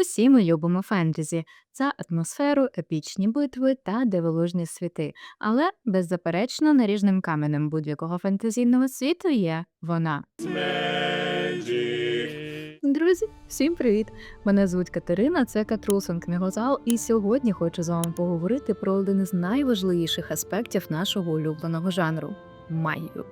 Усі ми любимо фентезі за атмосферу, епічні битви та дивовижні світи. Але беззаперечно наріжним каменем будь-якого фентезійного світу є вона. Друзі, всім привіт! Мене звуть Катерина, це Катрусен Книгозал, і сьогодні хочу з вами поговорити про один із найважливіших аспектів нашого улюбленого жанру. Магію.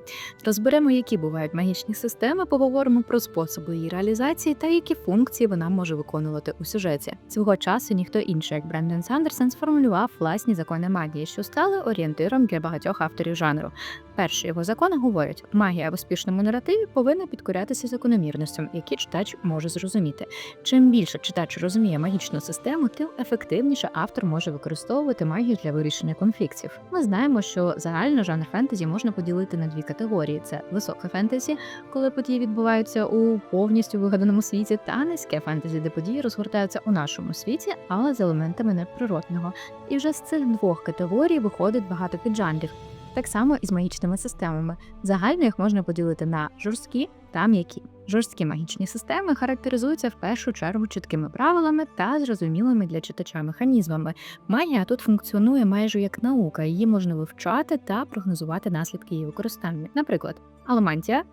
Розберемо, які бувають магічні системи, поговоримо про способи її реалізації та які функції вона може виконувати у сюжеті. Свого часу ніхто інший, як Брендон Сандерсен, сформулював власні закони магії, що стали орієнтиром для багатьох авторів жанру. Перші його закони говорять, магія в успішному наративі повинна підкорятися закономірностям, які читач може зрозуміти. Чим більше читач розуміє магічну систему, тим ефективніше автор може використовувати магію для вирішення конфліктів. Ми знаємо, що загально жанр фентезі можна поділити на дві категорії: це високе фентезі, коли події відбуваються у повністю вигаданому світі, та низьке фентезі, де події розгортаються у нашому світі, але з елементами неприродного. І вже з цих двох категорій виходить багато піджанрів. Так само і з магічними системами. Загально їх можна поділити на жорсткі та м'які. Жорсткі магічні системи характеризуються в першу чергу чіткими правилами та зрозумілими для читача механізмами. Магія тут функціонує майже як наука, її можна вивчати та прогнозувати наслідки її використання. Наприклад, аламантія,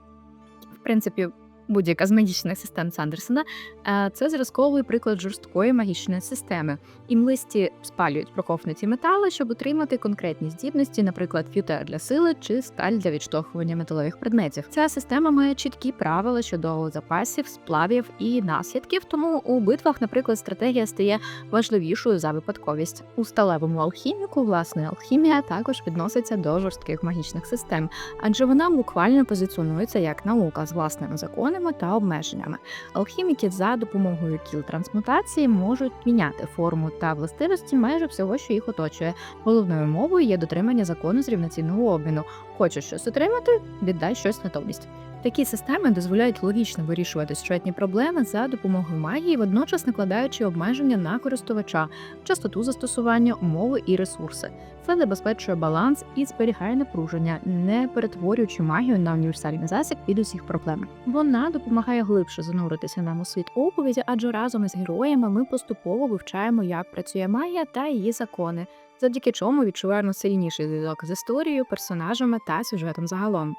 в принципі, будь-яка з магічних систем Сандерсона, е, це зразковий приклад жорсткої магічної системи. Імлисті спалюють прокопнуті метали, щоб отримати конкретні здібності, наприклад, фютер для сили чи сталь для відштовхування металових предметів. Ця система має чіткі правила щодо запасів, сплавів і наслідків. Тому у битвах, наприклад, стратегія стає важливішою за випадковість. У сталевому алхіміку, власне, алхімія також відноситься до жорстких магічних систем, адже вона буквально позиціонується як наука з власними законами та обмеженнями. Алхіміки за допомогою кіл трансмутації можуть міняти форму та властивості майже всього, що їх оточує. Головною мовою є дотримання закону з рівноцінного обміну. Хочеш щось отримати, віддай щось натомість. Такі системи дозволяють логічно вирішувати сюжетні проблеми за допомогою магії, водночас накладаючи обмеження на користувача, частоту застосування, умови і ресурси. Це забезпечує баланс і зберігає напруження, не перетворюючи магію на універсальний засіб від усіх проблем. Вона допомагає глибше зануритися нам у світ оповіді, адже разом із героями ми поступово вивчаємо, як працює магія та її закони, завдяки чому відчуваємо сильніший зв'язок з історією, персонажами та сюжетом загалом.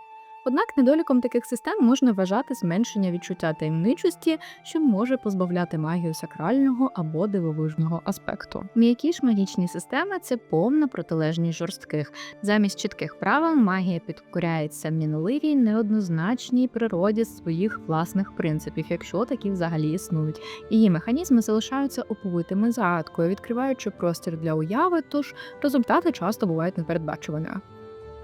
Однак недоліком таких систем можна вважати зменшення відчуття таємничості, що може позбавляти магію сакрального або дивовижного аспекту. М'які ж магічні системи це повна протилежність жорстких. Замість чітких правил магія підкоряється мінливій, неоднозначній природі своїх власних принципів, якщо такі взагалі існують. Її механізми залишаються оповитими загадкою, відкриваючи простір для уяви, тож результати часто бувають непередбачуваними.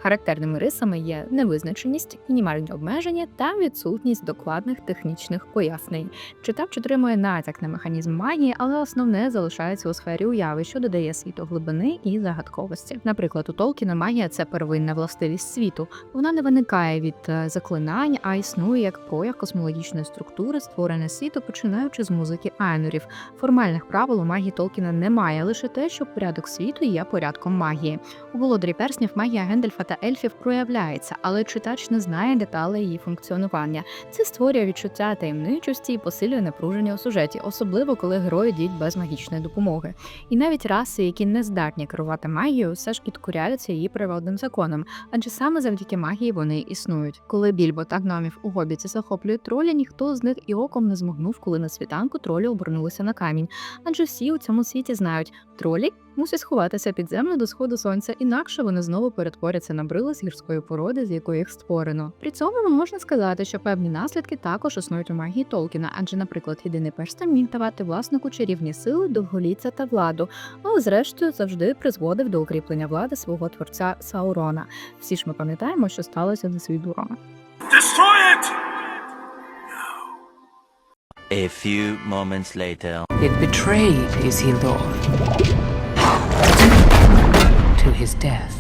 Характерними рисами є невизначеність, мінімальні обмеження та відсутність докладних технічних пояснень. Читач отримує натяк на механізм магії, але основне залишається у сфері уяви, що додає світу глибини і загадковості. Наприклад, у Толкіна магія це первинна властивість світу. Вона не виникає від е, заклинань, а існує як прояв космологічної структури, створене світу, починаючи з музики айнорів. Формальних правил у магії Толкіна немає, лише те, що порядок світу є порядком магії. У володарі перснів магія Гендельфа та ельфів проявляється, але читач не знає деталей її функціонування. Це створює відчуття таємничості і посилює напруження у сюжеті, особливо коли герої діють без магічної допомоги. І навіть раси, які не здатні керувати магією, все ж підкоряються її природним законам, адже саме завдяки магії вони існують. Коли більбо та гномів у гобіці захоплюють тролі, ніхто з них і оком не змогнув, коли на світанку тролі обернулися на камінь. Адже всі у цьому світі знають, тролі мусять сховатися під землю до сходу сонця, інакше вони знову перетворяться на брила з гірської породи, з якої їх створено. При цьому можна сказати, що певні наслідки також існують у магії Толкіна, адже, наприклад, єдиний перстень міг давати власнику чарівні сили, довголіття та владу, але зрештою завжди призводив до укріплення влади свого творця Саурона. Всі ж ми пам'ятаємо, що сталося за. Destroy it! A few moments later. It betrayed Isildur to his death.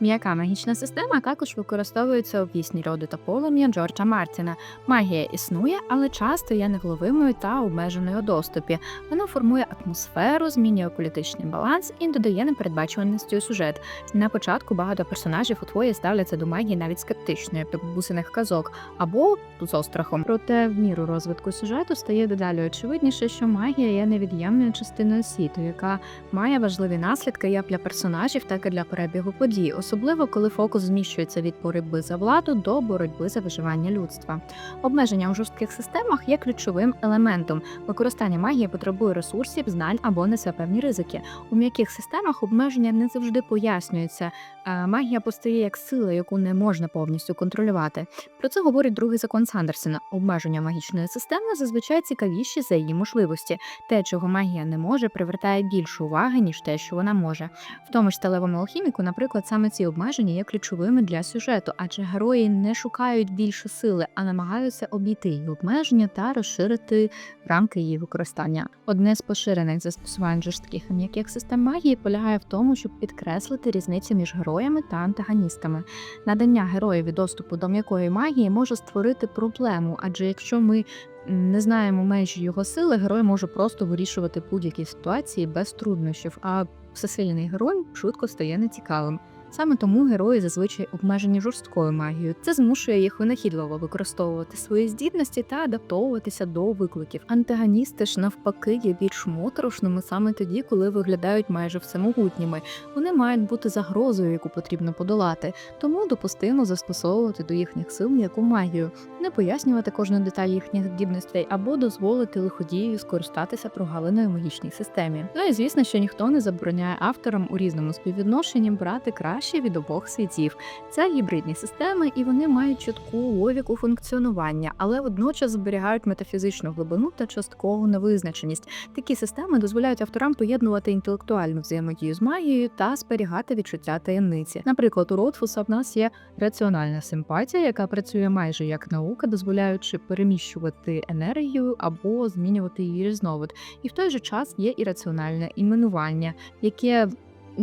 М'яка магічна система також використовується у пісні роду та полум'я Джорджа Мартіна. Магія існує, але часто є невловимою та обмеженою у доступі. Вона формує атмосферу, змінює політичний баланс і додає непередбачуваності у сюжет. На початку багато персонажів у твої ставляться до магії навіть скептично, як до бабусиних казок, або з острахом. Проте в міру розвитку сюжету стає дедалі очевидніше, що магія є невід'ємною частиною світу, яка має важливі наслідки як для персонажів, так і для перебігу подій, особливо коли фокус зміщується від боротьби за владу до боротьби за виживання людства. Обмеження у жорстких системах є ключовим елементом. Використання магії потребує ресурсів, знань або несе певні ризики. У м'яких системах обмеження не завжди пояснюються. Магія постає як сила, яку не можна повністю контролювати. Про це говорить другий закон Сандерсена. Обмеження магічної системи зазвичай цікавіші за її можливості. Те, чого магія не може, привертає більше уваги, ніж те, що вона може. В тому ж сталевому алхіміку, наприклад, саме ці обмеження є ключовими для сюжету, адже герої не шукають більше сили, а намагаються обійти її обмеження та розширити рамки її використання. Одне з поширених застосувань жорстких і м'яких систем магії полягає в тому, щоб підкреслити різницю між героями та антагоністами. Надання героєві доступу до м'якої магії може створити проблему, адже якщо ми не знаємо межі його сили, герой може просто вирішувати будь-які ситуації без труднощів, а всесильний герой швидко стає нецікавим. Саме тому герої зазвичай обмежені жорсткою магією. Це змушує їх винахідливо використовувати свої здібності та адаптовуватися до викликів. Антагоністи ж навпаки є більш моторошними саме тоді, коли виглядають майже всемогутніми. Вони мають бути загрозою, яку потрібно подолати. Тому допустимо застосовувати до їхніх сил м'яку магію, не пояснювати кожну деталь їхніх здібностей або дозволити лиходією скористатися прогалиною магічній системі. Ну і звісно, що ніхто не забороняє авторам у різному співвідношенні брати краще від обох світів. Це гібридні системи, і вони мають чітку логіку функціонування, але водночас зберігають метафізичну глибину та часткову невизначеність. Такі системи дозволяють авторам поєднувати інтелектуальну взаємодію з магією та зберігати відчуття таємниці. Наприклад, у Ротфуса в нас є раціональна симпатія, яка працює майже як наука, дозволяючи переміщувати енергію або змінювати її різновид. І в той же час є ірраціональне іменування, яке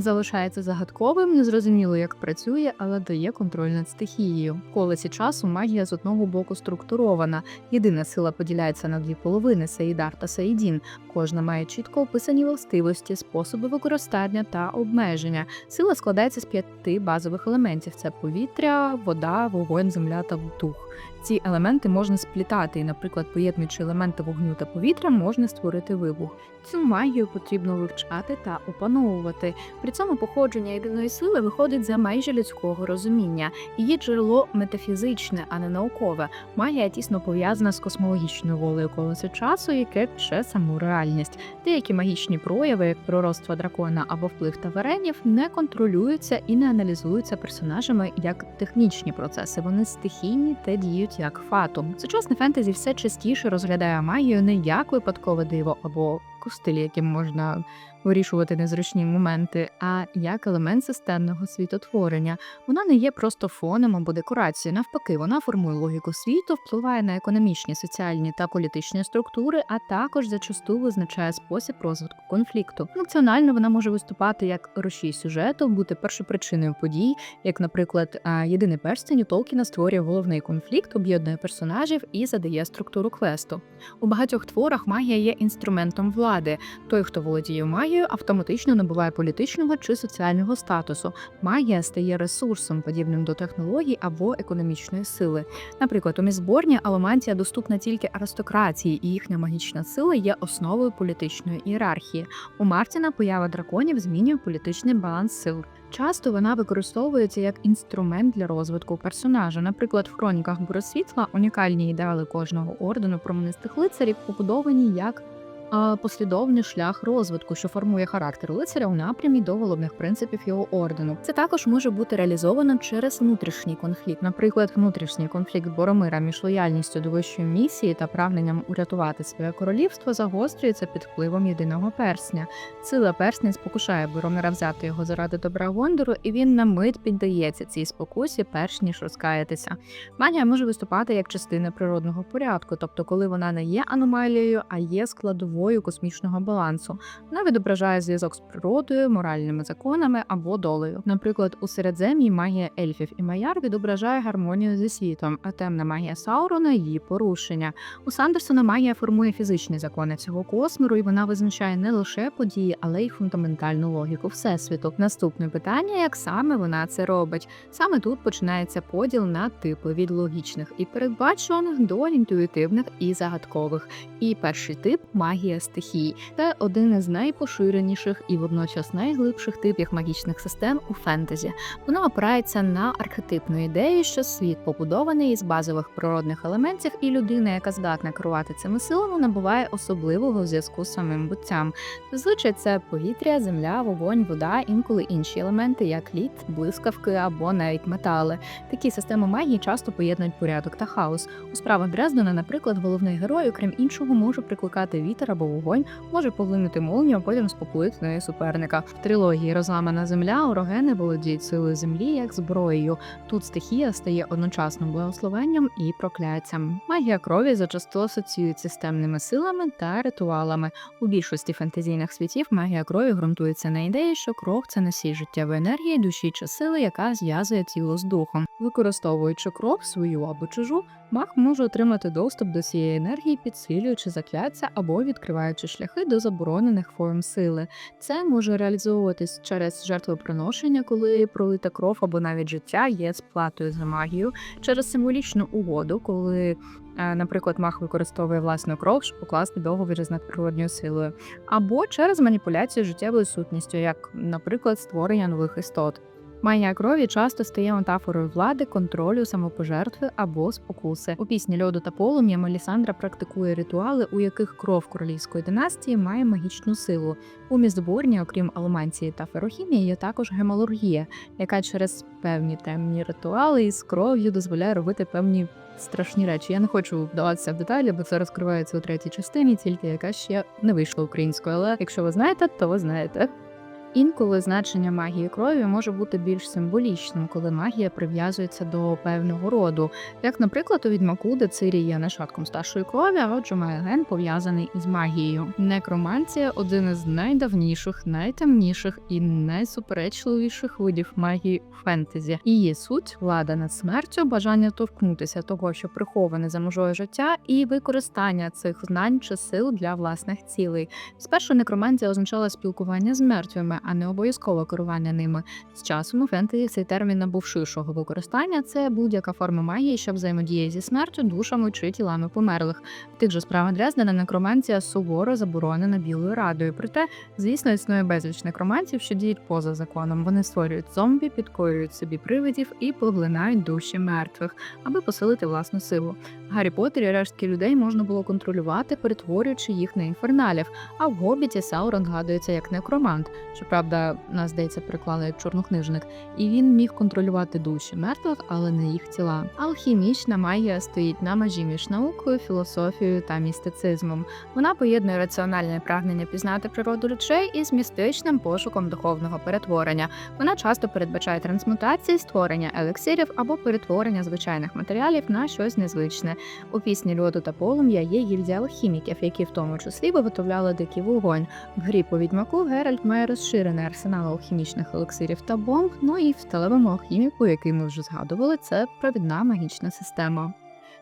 залишається загадковим, незрозуміло, як працює, але дає контроль над стихією. В колесі часу магія з одного боку структурована. Єдина сила поділяється на дві половини Саїдар та Саїдін. Кожна має чітко описані властивості, способи використання та обмеження. Сила складається з п'яти базових елементів: це повітря, вода, вогонь, земля та дух. Ці елементи можна сплітати, і, наприклад, поєднуючи елементи вогню та повітря, можна створити вибух. Цю магію потрібно вивчати та опановувати. При цьому походження єдиної сили виходить за межі людського розуміння. Її джерело метафізичне, а не наукове. Магія тісно пов'язана з космологічною волею колеса часу, яке пише саму реальність. Деякі магічні прояви, як пророцтво дракона або вплив таверенів, не контролюються і не аналізуються персонажами як технічні процеси. Вони стихійні та діють як фатум. Сучасне фентезі все частіше розглядає магію не як випадкове диво або костиль, яким можна вирішувати незручні моменти, а як елемент системного світотворення. Вона не є просто фоном або декорацією. Навпаки, вона формує логіку світу, впливає на економічні, соціальні та політичні структури, а також зачасту визначає спосіб розвитку конфлікту. Функціонально вона може виступати як рушій сюжету, бути першопричиною подій, як, наприклад, єдиний перстень у Толкіна створює головний конфлікт, об'єднує персонажів і задає структуру квесту. У багатьох творах магія є інструментом влади. Той, хто володіє магією, автоматично набуває політичного чи соціального статусу. Магія стає ресурсом, подібним до технологій або економічної сили. Наприклад, у Мізборні аломантія доступна тільки аристократії, і їхня магічна сила є основою політичної ієрархії. У Мартіна поява драконів змінює політичний баланс сил. Часто вона використовується як інструмент для розвитку персонажа. Наприклад, в хроніках Буросвітла унікальні ідеали кожного ордену променистих лицарів побудовані як послідовний шлях розвитку, що формує характер лицаря у напрямі до головних принципів його ордену. Це також може бути реалізовано через внутрішній конфлікт, наприклад, внутрішній конфлікт Боромира між лояльністю до вищої місії та прагненням урятувати своє королівство загострюється під впливом єдиного персня. Сила персня спокушає Боромира взяти його заради добра Гондору, і він на мить піддається цій спокусі, перш ніж розкаятися. Магія може виступати як частина природного порядку, тобто коли вона не є аномалією, а є складовою складовою космічного балансу. Вона відображає зв'язок з природою, моральними законами або долею. Наприклад, у середзем'ї магія ельфів і маяр відображає гармонію зі світом, а темна магія Саурона її порушення. У Сандерсона магія формує фізичні закони цього косміру, і вона визначає не лише події, але й фундаментальну логіку всесвіту. Наступне питання: як саме вона це робить? Саме тут починається поділ на типи від логічних і передбачуваних до інтуїтивних і загадкових. І перший тип магія стихій. Це один із найпоширеніших і водночас найглибших типів магічних систем у фентезі. Вона опирається на архетипну ідею, що світ побудований із базових природних елементів, і людина, яка здатна керувати цими силами, набуває особливого зв'язку з самим буттям. Зазвичай це повітря, земля, вогонь, вода, інколи інші елементи, як лід, блискавки або навіть метали. Такі системи магії часто поєднують порядок та хаос. У справах Дрездена, наприклад, головний герой, окрім іншого, може прикликати вітер або вогонь, може поглинути молнію, а потім спопулити неї суперника. В трилогії Розламана земля орогени володіють силою землі як зброєю. Тут стихія стає одночасно благословенням і прокляттям. Магія крові зачасту асоціюється з темними силами та ритуалами. У більшості фентезійних світів магія крові ґрунтується на ідеї, що кров це носій життєвої енергії, душі чи сили, яка зв'язує тіло з духом. Використовуючи кров свою або чужу, маг може отримати доступ до цієї енергії, підсилюючи закляття або відкриваючи шляхи до заборонених форм сили. Це може реалізовуватись через жертвоприношення, коли пролита кров або навіть життя є сплатою за магію, через символічну угоду, коли. е, Наприклад, маг використовує власну кров, щоб покласти договір з надприродньою силою, або через маніпуляцію життєвою сутністю, як, наприклад, створення нових істот. Магія крові часто стає метафорою влади, контролю, самопожертви або спокуси. У пісні льоду та полум'я Мелісандра практикує ритуали, у яких кров королівської династії має магічну силу. У міздобурні, окрім алманції та ферохімії, є також гемалургія, яка через певні темні ритуали із кров'ю дозволяє робити певні страшні речі. Я не хочу вдаватися в деталі, бо це розкривається у третій частині, тільки яка ще не вийшла українською. Але якщо ви знаєте, то ви знаєте. Інколи значення магії крові може бути більш символічним, коли магія прив'язується до певного роду, як, наприклад, у відьмаку, де Цирі є нащадком старшої крові, а отже має ген пов'язаний із магією. Некроманція один із найдавніших, найтемніших і найсуперечливіших видів магії у фентезі. Її суть влада над смертю, бажання торкнутися того, що приховане за межою життя, і використання цих знань чи сил для власних цілей. Спершу некромантія означала спілкування з мертвими, а не обов'язково керування ними. З часом у фентезі цей термін набув ширшого використання. Це будь-яка форма магії, що взаємодіє зі смертю, душами чи тілами померлих. В тих же справах Дрездена некроманція суворо заборонена білою радою. Проте, звісно, існує безліч некромантів, що діють поза законом. Вони створюють зомбі, підкорюють собі привидів і поглинають душі мертвих, аби посилити власну силу. Гаррі Поттері рештки людей можна було контролювати, перетворюючи їх на інферналів. А в Гобіті Саурон згадується як некромант. Щоправда, нас здається, приклали як чорнокнижник, і він міг контролювати душі мертвих, але не їх тіла. Алхімічна магія стоїть на межі між наукою, філософією та містицизмом. Вона поєднує раціональне прагнення пізнати природу речей із містичним пошуком духовного перетворення. Вона часто передбачає трансмутації, створення елексирів або перетворення звичайних матеріалів на щось незвичне. У пісні льоду та полум'я є гільдія алхіміків, які в тому числі виготовляли дикий вогонь. В грі по відьмаку Геральт має розширений арсенал алхімічних елексирів та бомб. Ну і в сталевому алхіміку, який ми вже згадували, це провідна магічна система.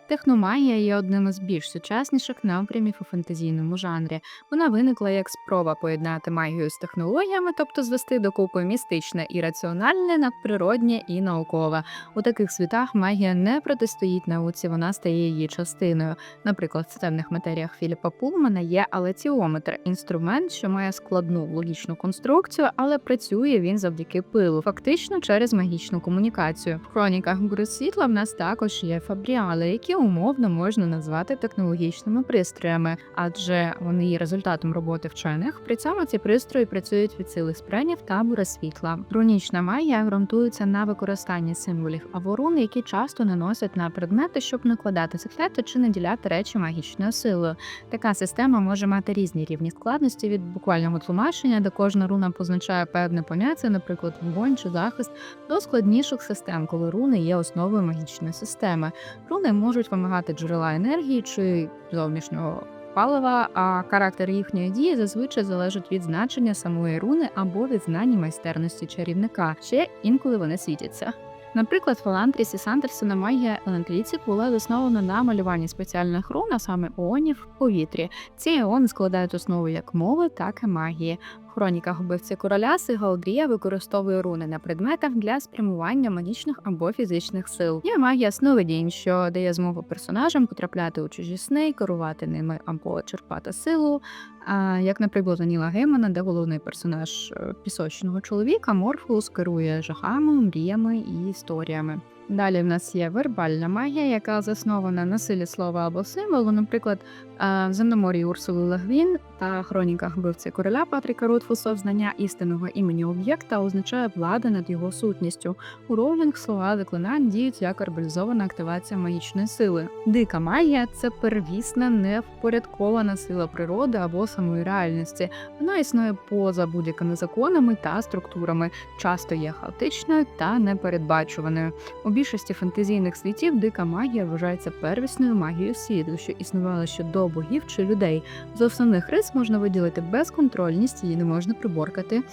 Техномагія є одним із більш сучасніших напрямів у фентезійному жанрі. Вона виникла як спроба поєднати магію з технологіями, тобто звести докупи містичне і раціональне, надприроднє і наукове. У таких світах магія не протистоїть науці, вона стає її частиною. Наприклад, в темних матеріях Філіпа Пулмана є алеціометр інструмент, що має складну логічну конструкцію, але працює він завдяки пилу, фактично через магічну комунікацію. В хроніках Гури світла в нас також є фабріали, які умовно можна назвати технологічними пристроями, адже вони є результатом роботи вчених. При цьому ці пристрої працюють від сили спренів та бура світла. Рунічна магія ґрунтується на використанні символів або рун, які часто наносять на предмети, щоб накладати секрети чи наділяти речі магічною силою. Така система може мати різні рівні складності від буквального тлумачення, де кожна руна позначає певне поняття, наприклад, вогонь чи захист, до складніших систем, коли руни є основою магічної системи. Руни можуть вимагати джерела енергії чи зовнішнього палива, а характер їхньої дії зазвичай залежить від значення самої руни або від знань і майстерності чарівника. Ще інколи вони світяться. Наприклад, в Елантрісі Сандерсона магія Елентрійців була заснована на малюванні спеціальних рун, а саме оонів в повітрі. Ці іони складають основу як мови, так і магії. В хроніках вбивці короля Сигалдрія використовує руни на предметах для спрямування магічних або фізичних сил. Є магія сновидінь, що дає змогу персонажам потрапляти у чужі сни, керувати ними або черпати силу. А, як, наприклад, у Ніла Геймана, де головний персонаж е, пісочного чоловіка Морфеус керує жахами, мріями і історіями. Далі в нас є вербальна магія, яка заснована на силі слова або символу. Наприклад, в земномор'ї Урсули Легвін та хроніках вбивці короля Патріка Рутфуса знання істинного імені об'єкта означає влада над його сутністю. У Роулінг слова заклинань діють як арбалізована активація магічної сили. Дика магія це первісна, невпорядкована сила природи або самої реальності. Вона існує поза будь-якими законами та структурами, часто є хаотичною та непередбачуваною. У більшості фантазійних світів дика магія вважається первісною магією світу, що існувала ще до богів чи людей. З основних рис можна виділити безконтрольність, її не можна приборкати,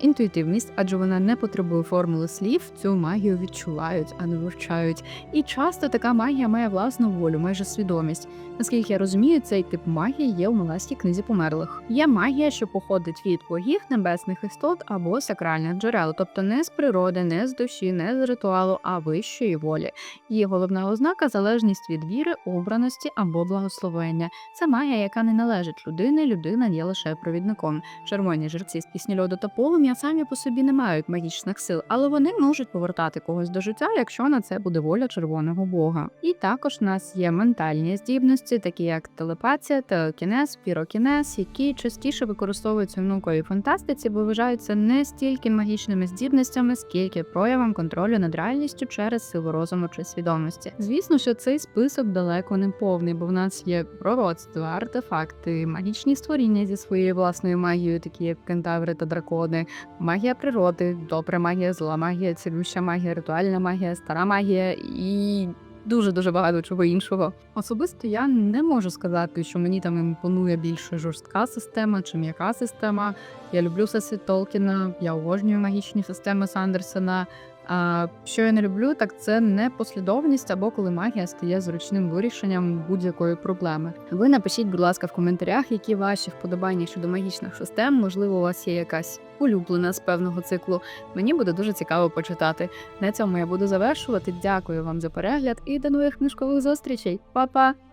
інтуїтивність, адже вона не потребує формули слів, цю магію відчувають, а не вивчають. І часто така магія має власну волю, майже свідомість. Наскільки я розумію, цей тип магії є у Малаській книзі померлих. Є магія, що походить від богів, небесних істот або сакральних джерел, тобто не з природи, не з душі, не з ритуалу, а вищої волі. Її головна ознака залежність від віри, обраності або благословення. Це магія, яка не належить людині, людина є лише провідником. Червоні жерці з пісні льоду та полум'я самі по собі не мають магічних сил, але вони можуть повертати когось до життя, якщо на це буде воля червоного бога. І також у нас є ментальні здібності, такі як телепатія, телекінез, пірокінез, які частіше використовуються в науковій фантастиці, бо вважаються не стільки магічними здібностями, скільки проявом контролю над реальністю через силу розуму чи свідомості. Звісно, що цей список далеко не повний, бо в нас є пророцтва, артефакти, магічні створіння зі своєю власною магією, такі як кентаври та дракони, магія природи, добра магія, зла магія, цілюща магія, ритуальна магія, стара магія і. Дуже дуже багато чого іншого. Особисто я не можу сказати, що мені там імпонує більше жорстка система чи м'яка система. Я люблю Сесі Толкіна, я обожнюю магічні системи Сандерсона. А що я не люблю, так це непослідовність або коли магія стає зручним вирішенням будь-якої проблеми. Ви напишіть, будь ласка, в коментарях, які ваші вподобання щодо магічних систем. Можливо, у вас є якась улюблена з певного циклу. Мені буде дуже цікаво почитати. На цьому я буду завершувати. Дякую вам за перегляд і до нових книжкових зустрічей. Па-па!